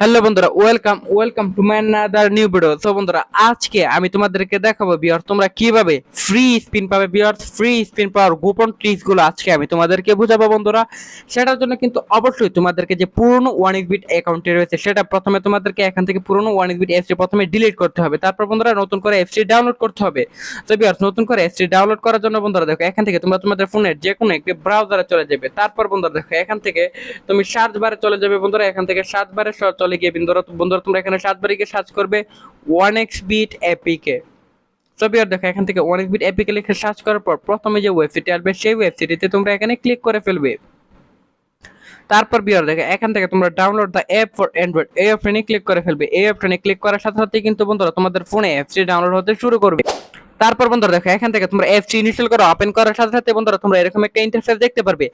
Hello বন্ধুরা welcome welcome to my another new video so বন্ধুরা, আজকে আমি তোমাদেরকে দেখাবো বিয়ার তোমরা কীভাবে ফ্রি স্পিন পাবে বিয়ার ফ্রি স্পিন পাওয়ার গোপন ট্রিক্সগুলো আজকে আমি তোমাদেরকে বুঝাবো, বন্ধুরা। সেটার জন্য কিন্তু অবশ্যই তোমাদেরকে যে পুরনো ওয়ান বিট অ্যাকাউন্টে রয়েছে, সেটা প্রথমে তোমাদেরকে এখান থেকে পুরনো ওয়ান বিট এফসি প্রথমে ডিলিট করতে হবে। তারপর, বন্ধুরা, নতুন করে এফসি ডাউনলোড করতে হবে। তো বিয়ার নতুন করে এফসি ডাউনলোড করার জন্য, বন্ধুরা, দেখো, এখান থেকে তোমরা তোমাদের ফোনের যে কোনো একটি ব্রাউজারে চলে যাবে। তারপর, বন্ধুরা, দেখো, এখান থেকে তুমি সার্চ বারে চলে যাবে, বন্ধুরা, এখান থেকে সার্চ বারে চলে গিয়ে বন্ধুরা বন্ধুরা, তোমরা এখানে বারে সার্চ করবে ওয়ান এক্স বিট এপিকে ছবি আর দেখো, এখান থেকে ওয়ান এক্স বিট এপিকে লিখে সার্চ করার পর প্রথমে যে ওয়েবসাইটটি আসবে, সেই ওয়েবসাইটটিতে তোমরা এখানে ক্লিক করে ফেলবে। তারপর বিয়ার দেখো, এখান থেকে তোমরা download the app for Android এই অপশনে ক্লিক করে ফেলবে। এই অপশনে ক্লিক করার সাথে সাথে কিন্তু বন্ধুরা তোমাদের ফোনে অ্যাপসটি ডাউনলোড হতে শুরু করবে। তারপর বন্ধুরা দেখো, এখান থেকে তোমরা অ্যাপসটি ইনস্টল করে ওপেন করার সাথে সাথে বন্ধুরা তোমরা এরকম একটা ইন্টারফেস দেখতে পারবে।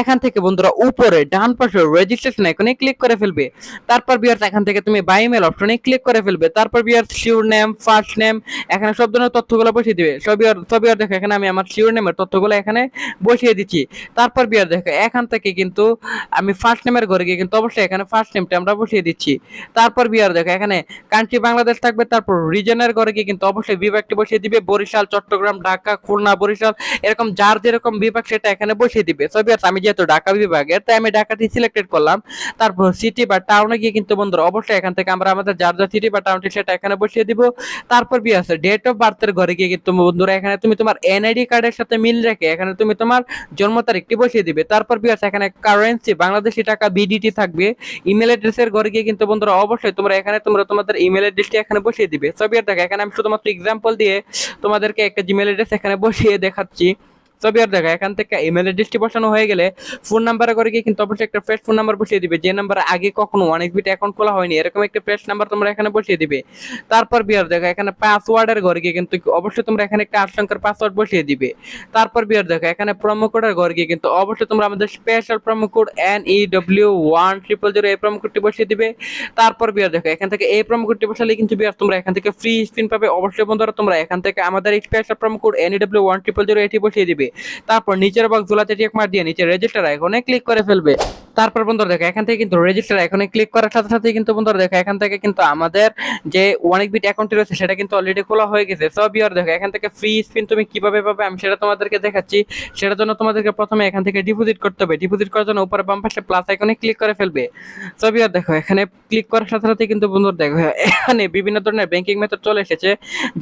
এখান থেকে বন্ধুরা উপরে, ডান পাশে রেজিস্ট্রেশন আইকনে ক্লিক করে ফেলবে। তারপর বিয়ার এখান থেকে তুমি বাই অপশনে ক্লিক করে ফেলবে। তারপর বিয়ার শিওর নেম ফার্স্ট নেম এখানে সব ধরনের তথ্যগুলো বসিয়ে দিবে। সব বিয়ার সব বিয়ার দেখো, এখানে আমি আমার শিওর নেমের তথ্যগুলো এখানে বসিয়ে দিচ্ছি। তারপর বিয়ার দেখো, এখান থেকে কিন্তু আমি ফার্স্ট নেমের ঘরে গিয়ে কিন্তু অবশ্যই এখানে ফার্স্ট নেমটা আমরা বসিয়ে দিচ্ছি। তারপর বিয়ার দেখো, এখানে কান্ট্রি বাংলাদেশ থাকবে, তারপর রিজনের ঘরে গিয়ে কিন্তু অবশ্যই বিভাগটি বসিয়ে দিবে। বরিশাল, চট্টগ্রাম, ঢাকা, খুলনা, বরিশাল, এরকম যার যেরকম বিভাগ সেটা এখানে বসিয়ে দিবে। সো বিয়ার আমি যেহেতু ঢাকা বিভাগের, তাই আমি ঢাকাটি সিলেক্টেড করলাম। তারপর সিটি বা টাউনে গিয়ে কিন্তু বন্ধুরা, অবশ্যই এখান থেকে আমরা আমাদের যার যা সিটি বা টাউনটি সেটা এখানে বসিয়ে দিব। তারপর বি আছে ডেট অফ বার্থের ঘরে গিয়ে কিন্তু বন্ধুরা, এখানে তুমি তোমার এনআইডি কার্ডের সাথে মিল রেখে এখানে তুমি তোমার জন্ম তারিখটি বসিয়ে দিবে। তারপর বি আছে এখানে কারেন্সি বাংলাদেশি টাকা বিডিটি থাকবে। ইমেল অ্যাড্রেসের ঘরে গিয়ে কিন্তু বন্ধুরা, অবশ্যই তোমরা এখানে তোমরা তোমাদের ইমেল অ্যাড্রেসটি এখানে বসিয়ে দিবে। ছবি আর দেখো, এখানে আমি শুধুমাত্র এক্সাম্পল দিয়ে তোমাদেরকে একটা জিমেল অ্যাড্রেস এখানে বসিয়ে দেখাচ্ছি। ছবি আর দেখো, এখান থেকে ইমেল অ্যাড্রেসটি বসানো হয়ে গেলে ফোন নাম্বারে করে গিয়ে কিন্তু অবশ্যই একটা ফ্রেশ ফোন নাম্বার বসিয়ে দিবে। যে নাম্বার আগে কখনো অনেক বিট অ্যাকাউন্ট খোলা হয়নি, এরকম একটা ফ্রেশ নাম্বার তোমরা এখানে বসিয়ে দিবে। তারপর বিয়ার দেখো, এখানে পাসওয়ার্ডের ঘরে গিয়ে কিন্তু অবশ্যই তোমরা এখানে একটা আট সংখ্যার পাসওয়ার্ড বসিয়ে দিবে। তারপর বিয়ার দেখো, এখানে প্রোমো কোডের ঘরে গিয়ে কিন্তু অবশ্যই তোমরা আমাদের special promo code N E W one triple zero এই প্রোমো কোডটি বসিয়ে দিবে। তারপর বিয়ার দেখো, এখান থেকে এই প্রোমো কোডটি বসালে কিন্তু বিয়ার তোমরা এখান থেকে ফ্রি স্পিন পাবে। অবশ্যই বন্ধুরা, তোমরা এখান থেকে আমাদের special promo code N E W one triple zero এটি বসিয়ে দিবে। তারপর নিচের বক্স গুলাতে চেক মার দিয়ে নিচে রেজিস্টার আইকনে ক্লিক করে ফেলবে। তারপর বন্ধুরা দেখো, এখান থেকে কিন্তু রেজিস্টার এখানে ক্লিক করার সাথে সাথে কিন্তু বন্ধুরা দেখো, এখান থেকে কিন্তু আমাদের যে অনেক বিট অ্যাকাউন্টটি রয়েছে সেটা কিন্তু অলরেডি খোলা হয়ে গেছে। সব ইয়ার দেখো, এখান থেকে ফ্রি স্পিন তুমি কীভাবে পাবে আমি সেটা তোমাদেরকে দেখাচ্ছি। সেটার জন্য তোমাদেরকে প্রথমে এখান থেকে ডিপোজিট করতে হবে। ডিপোজিট করার জন্য উপরে বাম পাশে প্লাস আইকনে ক্লিক করে ফেলবে। সব ইয়ার দেখো, এখানে ক্লিক করার সাথে সাথে কিন্তু বন্ধুরা দেখো, এখানে বিভিন্ন ধরনের ব্যাংকিং মেথড চলে এসেছে,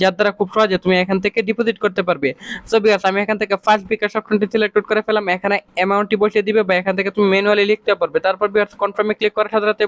যার দ্বারা খুব সহজে তুমি এখান থেকে ডিপোজিট করতে পারবে। সো বিয়াস আমি এখান থেকে ফার্স্ট বিকাশ অপশনটি সিলেক্ট করে ফেলাম এখানে অ্যামাউন্টটি বসিয়ে দিবে বা এখান থেকে তুমি ম্যানুয়ালি লিখতে পারবে। তারপর বিহার কনফার্মে ক্লিক করার সাথে সাথে